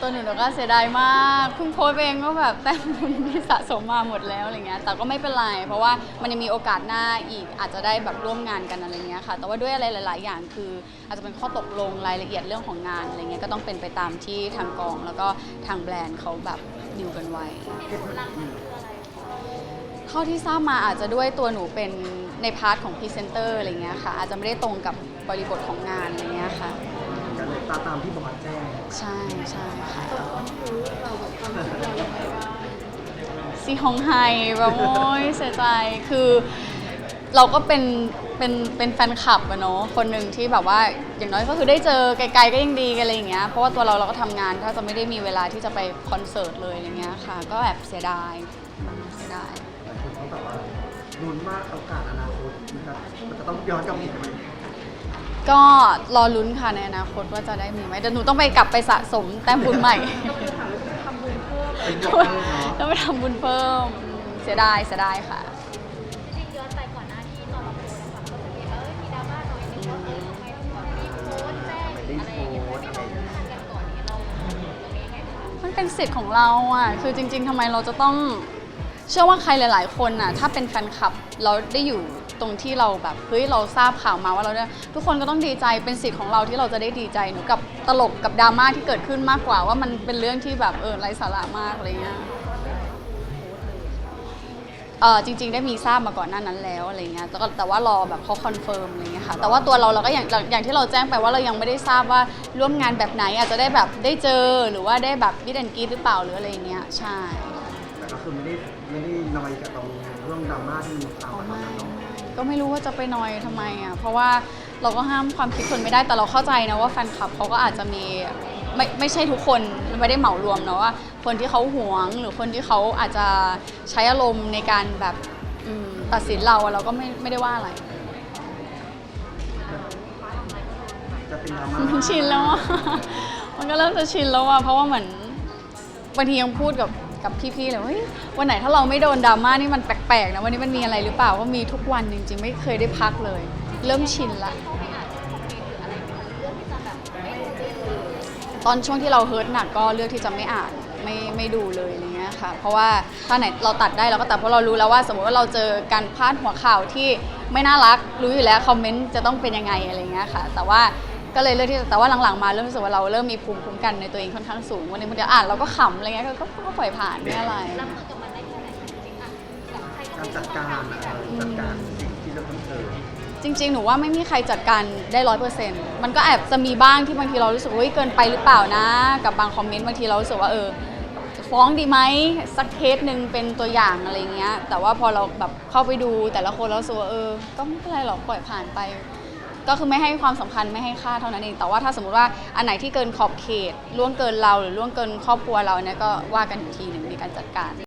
ตัวหนูหนูก็เสียดายมากเพิ่งโพสต์ไปเองก็แบบแต้มบุญที่สะสมมาหมดแล้วอะไรเงี้ยแต่ก็ไม่เป็นไรเพราะว่ามันยังมีโอกาสหน้าอีกอาจจะได้แบบร่วมงานกันอะไรเงี้ยค่ะ แต่ว่าด้วยอะไรหลาย ๆ อย่างคืออาจจะเป็นข้อตกลงรายละเอียดเรื่องของงานอะไรเงี้ยก็ต้องเป็นไปตามที่ทางกอง แล้วก็ทางแบรนด์เขาแบบดีลกันไว้เท่าที่ทราบมาอาจจะด้วยตัวหนูเป็นในพาร์ทของพรีเซนเตอร์อะไรเงี้ยค่ะอาจจะไม่ได้ตรงกับบริบทของงานอะไรเงี้ยค่ะ ตามตามที่บอสแจ้งใช่ใช่ค่ะซีฮองไฮแบบโอ้ยเสียใจคือเราก็เป็นเป็นเป็นแฟนคลับอะเนาะคนหนึ่งที่แบบว่าอย่างน้อยก็คือได้เจอไกลๆก็ยังดีกันอะไรอย่างเงี้ยเพราะว่าตัวเราเราก็ทำงานถ้าจะไม่ได้มีเวลาที่จะไปคอนเสิร์ตเลยอะไรเงี้ยค่ะ ก็แอบเสียดายเสียดาย หลายคนเขาแบบว่าลุ้นมากโอกาสอนาคตนะครับมันจะต้องย้อนกลับอีกไหม ก็รอลุ้นค่ะในอนาคตว่าจะได้มีไหมเดี๋ยวหนูต้องไปกลับไปสะสมแต้มบุญใหม่เป็นบวกเพิ่มเนาะต้องไปทำบุญเพิ่มอืมเสียดายเสียดายค่ะ จริงย้อนไปก่อนหน้าที่ตอนเราโพสต์นะคะก็จะมีเออมีดราม่าหน่อยนึงว่าเออทำไมถึงแบบรีบโพสต์แจ้งอะไรอย่างเงี้ยไม่ลงทางกันก่อนนี้เราตรงนี้ยังไงคะมันเป็นสิทธิ์ของเราอะ คือจริง ๆทำไมเราจะต้อง เชื่อว่าใครหลาย ๆ คนอะ ถ้าเป็นแฟนคลับเราได้อยู่ ตรงที่เราแบบเฮ้ยเราทราบข่าวมาว่าเราเนี่ยทุกคนก็ต้องดีใจเป็นสิทธิ์ของเราที่เราจะได้ดีใจหนูกับตลกกับดราม่าที่เกิดขึ้นมากกว่าว่ามันเป็นเรื่องที่แบบเออไร้สาระมากอะไรเงี้ยเออจริง ๆ ได้มีทราบมาก่อนหน้านั้นแล้วอะไรเงี้ยแต่ก็แต่ว่ารอแบบเขาคอนเฟิร์มอะไรเงี้ยค่ะ แต่ว่าตัวเราเราก็อย่างอย่างที่เราแจ้งไปว่าเรายังไม่ได้ทราบว่าร่วมงานแบบไหนอาจจะได้แบบได้เจอหรือว่าได้แบบมิดแอนกีหรือเปล่าหรืออะไรเงี้ยใช่ แต่ก็คือไม่ได้ไม่ได้นอยกับตรงเรื่องดราม่าที่มีตามมาตอนนั้นเนาะ ก็ไม่รู้ว่าจะไปนอยทำไมอะเพราะว่าเราก็ห้ามความคิดคนไม่ได้แต่เราเข้าใจนะว่าแฟนคลับเขาก็อาจจะมีไม่ไม่ใช่ทุกคนไม่ได้เหมารวมเนาะว่าคนที่เขาหวงหรือคนที่เขาอาจจะใช้อารมณ์ในการแบบอืมตัดสินเราอะเราก็ไม่ไม่ได้ว่าอะไร จะเป็นดราม่ามันชินแล้วอะ มันก็เริ่มจะชินแล้วอะเพราะว่าเหมือนบางทียังพูดกับ กับพี่ๆเลยว่าเฮ้ยวันไหนถ้าเราไม่โดนดราม่านี่มันแปลกๆนะวันนี้มันมีอะไรหรือเปล่าก็มีทุกวันจริง ๆ ไม่เคยได้พักเลย เริ่มชินละ ตอนช่วงที่เราเฮิร์ตหนักก็เลือกที่จะไม่อ่านไม่ไม่ดูเลยอะไรเงี้ยค่ะ เพราะว่าถ้าไหนเราตัดได้เราก็ตัดเพราะเรารู้แล้วว่า สมมติว่าเราเจอการพลาดหัวข่าวที่ไม่น่ารักรู้อยู่แล้วคอมเมนต์จะต้องเป็นยังไงอะไรเงี้ยค่ะ แต่ว่า ก็เลยเลือกที่จะแต่ว่าหลังๆมาเริ่มรู้สึกว่าเราเริ่มมีภูมิคุ้มกันในตัวเองค่อนข้างสูงวันนี้มันเดี๋ยวอ่านเราก็ขำอะไรเงี้ยก็ก็ก็ปล่อยผ่านไม่อะไร รับมือกับมันได้แค่ไหนจริงๆอะแบบใครก็การไม่จัดการอะเออจัดการสิ่งที่เราต้องเจอจริงๆ หนูว่าไม่มีใครจัดการได้ร้อยเปอร์เซ็นต์มันก็แอบจะมีบ้างที่บางทีเรารู้สึกว่าเฮ้ยเกินไปหรือเปล่านะ กับบางคอมเมนต์บางทีเรารู้สึกว่าเออ ฟ้องดีไหมสักเคสหนึ่งเป็นตัวอย่างอะไรเงี้ย แต่ว่าพอเราแบบเข้าไปดูแต่ละคนแล้วรู้สึกว่าเออ ก็ไม่เป็นไรหรอกปล่อยผ่านไป ก็คือไม่ให้ความสำคัญไม่ให้ค่าเท่านั้นเองแต่ว่าถ้าสมมติว่าอันไหนที่เกินขอบเขตล่วงเกินเราหรือล่วงเกินครอบครัวเราเนี่ยก็ว่ากันอีกทีหนึ่งในการจัดการ